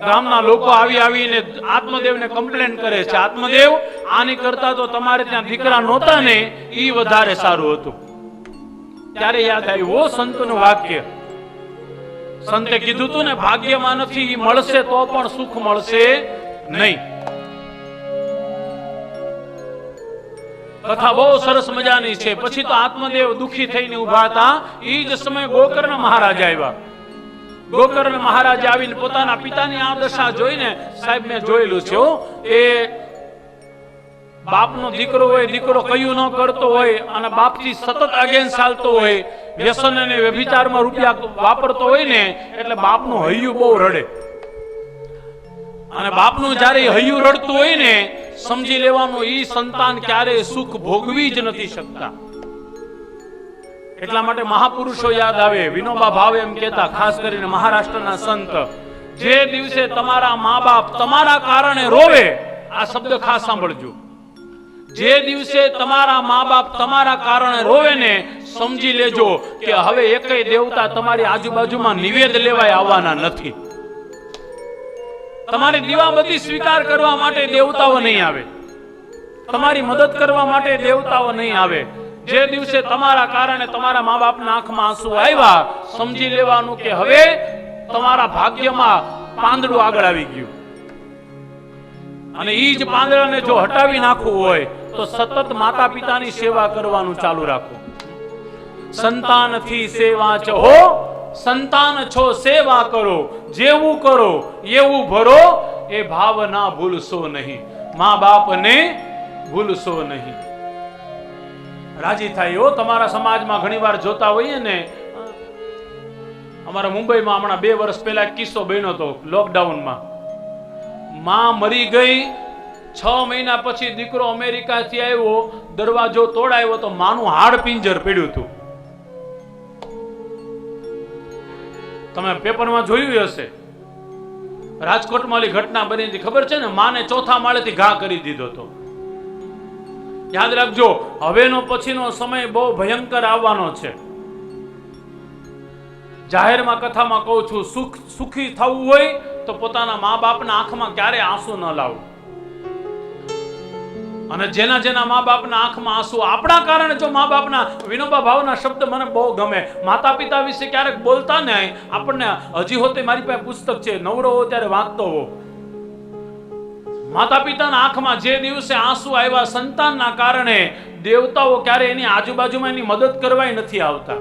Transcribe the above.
ગામના લોકો આવી આવીને આત્મદેવને કમ્પ્લેન કરે છે. આત્મદેવ આની કરતા તો તમારે ત્યાં દીકરા નહોતા ને એ વધારે સારું હતું. ત્યારે યાદ આવ્યું, ઓ સંતનું વાક્ય. સંતે કીધું તું ને, ભાગ્યમાં નથી મળશે તો પણ સુખ મળશે નહીં. કથા બહુ સરસ મજાની છે. પછી તો આત્મદેવ દુખી થઈને ઊભા હતા. એ જ સમયે ગોકર્ણ મહારાજ આવ્યા. ગોકર્ણ મહારાજ આવીને પોતાના પિતાની આ દશા જોઈને સાહેબ મેં જોયેલું છે એ બાપનો દીકરો હોય, દીકરો કયું ન કરતો હોય અને બાપથી સતત અગેન ચાલતો હોય, વ્યસન અને વ્યભિચારમાં રૂપિયા વાપરતો હોય ને, એટલે બાપનું હૈયું બહુ રડે. અને બાપનું જ્યારે હૈયું રડતું હોય ને, સમજી લેવાનું, ઈ સંતાન ક્યારેય સુખ ભોગવી જ નથી શકતા. એટલા માટે મહાપુરુષો યાદ આવે, વિનોબા ભાવે એમ કહેતા, ખાસ કરીને મહારાષ્ટ્રના સંત, જે દિવસે તમારા મા બાપ તમારા કારણે રોવે, આ શબ્દ ખાસ સાંભળજો. જે દિવસે તમારા મા બાપ તમારા કારણે રોવે ને, સમજી લેજો કે હવે એકય દેવતા તમારી આજુબાજુમાં નિવેદ લેવાય આવવાના નથી. તમારી દીવાબત્તી સ્વીકાર કરવા માટે દેવતાઓ નહીં આવે. તમારી મદદ કરવા માટે દેવતાઓ નહીં આવે. જે દિવસે તમારા કારણે તમારા મા બાપના આંખમાં આંસુ આવ્યા, સમજી લેવાનું કે હવે તમારા ભાગ્યમાં પાંદડું આગળ આવી ગયું. અને એ જ પાંદડાને જો હટાવી નાખવું હોય, તો સતત માતા પિતાની સેવા કરવાનું ચાલુ રાખો. સંતાનથી સેવા ચહો સંતાન છો સેવા કરો, જેવું કરો, એવું ભરો, એ ભાવના ભૂલશો નહીં. મા બાપને ભૂલશો નહીં. રાજી થાય. હો તમારા સમાજમાં ઘણીવાર જોતા હોઈએ ને, અમારા મુંબઈમાં હમણાં બે વર્ષ પહેલા કિસ્સો બન્યો હતો લોકડાઉનમાં. માં મરી ગઈ, છ મહિના પછી દીકરો અમેરિકાથી આવ્યો, દરવાજો તોડાયો તો માનું હાડ પિંજર પડ્યું હતું. તમે પેપરમાં જોયું હશે. રાજકોટમાં ઓલી ઘટના બની હતી. ખબર છે ને, માને ચોથા માળેથી ઘા કરી દીધો હતો. યાદ રાખજો, હવેનો પછીનો સમય બહુ ભયંકર આવવાનો છે. જાહેરમાં કથામાં કહું છું, સુખ, સુખી થવું હોય તો પોતાના મા બાપના આંખમાં ક્યારે આંસુ ન લાવું. અને જેના જેના મા બાપના આંખમાં આંસુ, આપણા કારણે જો મા બાપના વિનોબા ભાવના શબ્દ મને બહુ ગમે. માતા પિતા વિશે ક્યારેક બોલતા ને આપણને હજી હોતે મારી પાસે પુસ્તક છે, નવરો હો ત્યારે વાંચતો હો માતા પિતાના આંખમાં જે દિવસે આંસુ આવ્યા સંતાનના કારણે દેવતાઓ ક્યારે એની આજુબાજુમાં એની મદદ કરવાય નથી આવતા.